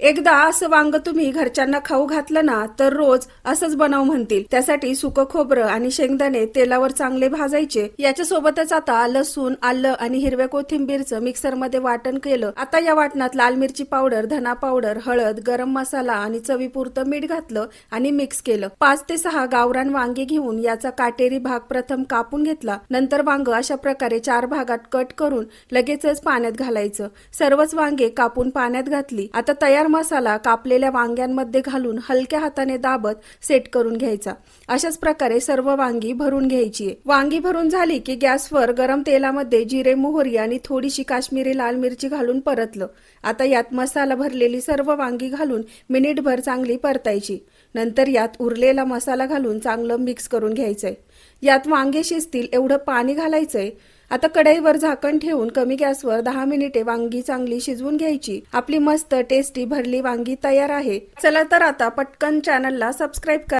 एकदा असं वांग तुम्ही घरच्यांना खाऊ घातलं ना तर रोज असंच बनव म्हणतील. त्यासाठी सुकं खोबरं आणि शेंगदाणे तेलावर चांगले भाजायचे. याच्या सोबतच आता लसूण आलं आणि हिरव्या कोथिंबीरचं मिक्सरमध्ये वाटण केलं. आता या वाटणात लाल मिरची पावडर धना पावडर हळद गरम मसाला आणि चवीपुरतं मीठ घातलं आणि मिक्स केलं. पाच ते सहा गावरान वांगे घेऊन याचा काटेरी भाग प्रथम कापून घेतला. नंतर वांग अशा प्रकारे चार भागात कट करून लगेचच पाण्यात घालायचं. सर्वच वांगे कापून पाण्यात घातली. आता तयार मसाला कापलेल्या वांग्यांमध्ये घालून हलक्या हाताने दाबत सेट करून घ्यायचा. अशाच प्रकारे सर्व वांगी भरून घ्यायची वांगी भरून झाली की गॅसवर गरम तेलामध्ये जिरे मोहरी आणि थोडीशी काश्मीरी लाल मिरची घालून परतलं. आता यात मसाला भरलेली सर्व वांगी घालून मिनिटभर चांगली परतायची. नंतर यात उरलेला मसाला घालून चांगलं मिक्स करून घ्यायचंय. यात वांगे शिजतील एवढं पाणी घालायचंय. आता कढईवर झाकण ठेवून कमी गॅसवर दहा मिनिटे वांगी चांगली शिजवून घ्यायची. आपली मस्त टेस्टी भरली वांगी तयार आहे. चला तर आता पटकन चॅनलला सबस्क्राईब करा.